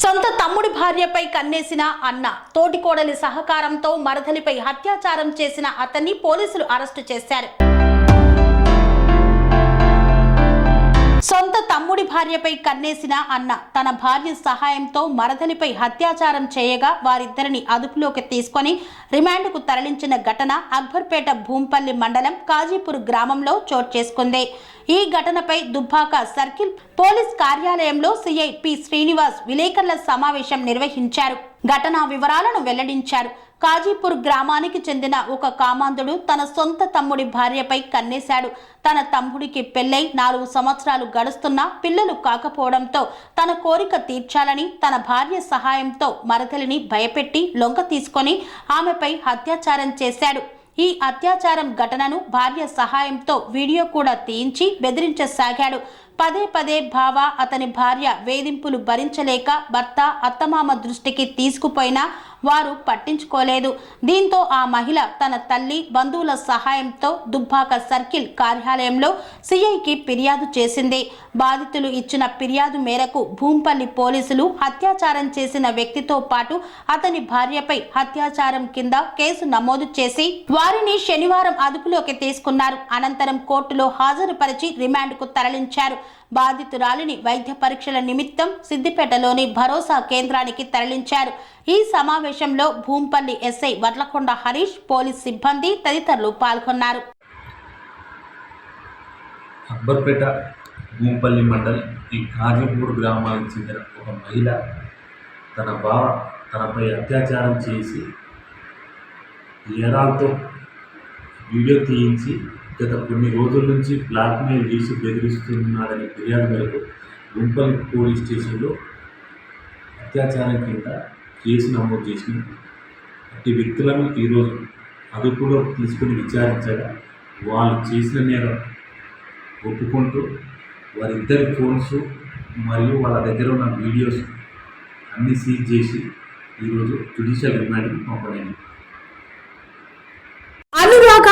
సొంత తమ్ముడి భార్యపై కన్నేసిన అన్న తోటికోడలి సహకారంతో మరదలిపై అత్యాచారం చేసిన అతన్ని పోలీసులు అరెస్టు చేశారు. భార్యపై కన్నేసిన అన్న తన భార్య సహాయంతో మరదలిపై అత్యాచారం చేయగా వారిద్దరిని అదుపులోకి తీసుకొని రిమాండ్కు తరలించిన ఘటన అక్బర్పేట భూంపల్లి మండలం కాజీపూర్ గ్రామంలో చోటు చేసుకుంది. ఈ ఘటనపై దుబ్బాక సర్కిల్ పోలీస్ కార్యాలయంలో సిఐ పి శ్రీనివాస్ విలేకరుల సమావేశం నిర్వహించారు. ఘటనా వివరాలను వెల్లడించారు. కాజీపూర్ గ్రామానికి చెందిన ఒక కామాంధుడు తన సొంత తమ్ముడి భార్యపై కన్నేశాడు. తన తమ్ముడికి పెళ్ళై నాలుగు సంవత్సరాలు గడుస్తున్నా పిల్లలు కాకపోవడంతో తన కోరిక తీర్చాలని తన భార్య సహాయంతో మరదలిని భయపెట్టి లొంగ తీసుకొని ఆమెపై అత్యాచారం చేశాడు. ఈ అత్యాచారం ఘటనను భార్య సహాయంతో వీడియో కూడా తీయించి బెదిరించసాగాడు. పదే పదే భావ అతని భార్య వేధింపులు భరించలేక భర్త అత్తమామ దృష్టికి తీసుకుపోయినా వారు పట్టించుకోలేదు. దీంతో ఆ మహిళ తన తల్లి బంధువుల సహాయంతో దుబ్బాక సర్కిల్ కార్యాలయంలో సిఐకి ఫిర్యాదు చేసింది. బాధితులు ఇచ్చిన ఫిర్యాదు మేరకు భూంపల్లి పోలీసులు అత్యాచారం చేసిన వ్యక్తితో పాటు అతని భార్యపై అత్యాచారం కింద కేసు నమోదు చేసి వారిని శనివారం అదుపులోకి తీసుకున్నారు. అనంతరం కోర్టులో హాజరుపరిచి రిమాండ్కు తరలించారు. బాధితురాలిని వైద్య పరీక్షల నిమిత్తం సిద్దిపేటలోని భరోసా కేంద్రానికి తరలించారు. ఈ సమావేశంలో భూంపల్లి ఎస్ఐ వర్లకొండ హరీష్ పోలీస్ సిబ్బంది తదితరులు పాల్గొన్నారు. అక్బర్పేట భూంపల్లి మండల్ ఈ కాజీపూర్ గ్రామానికి చెందిన ఒక మహిళ తన బావ తనపై అత్యాచారం చేసి ఏరాలతో వీడియో తీయించి గత కొన్ని రోజుల నుంచి బ్లాక్మెయిల్ చేసి బెదిరిస్తున్నాడని ఫిర్యాదు మేరకు గుంపల్ పోలీస్ స్టేషన్లో అత్యాచారం కింద కేసు నమోదు చేసిన అట్టి వ్యక్తులను ఈరోజు అదుపులో తీసుకుని విచారించగా వాళ్ళు చేసిన నేరం ఒప్పుకుంటూ వారిద్దరి ఫోన్స్ మరియు వాళ్ళ దగ్గర ఉన్న వీడియోస్ అన్నీ సీజ్ చేసి ఈరోజు జుడిషియల్ రిమాండ్కి పంపలేదు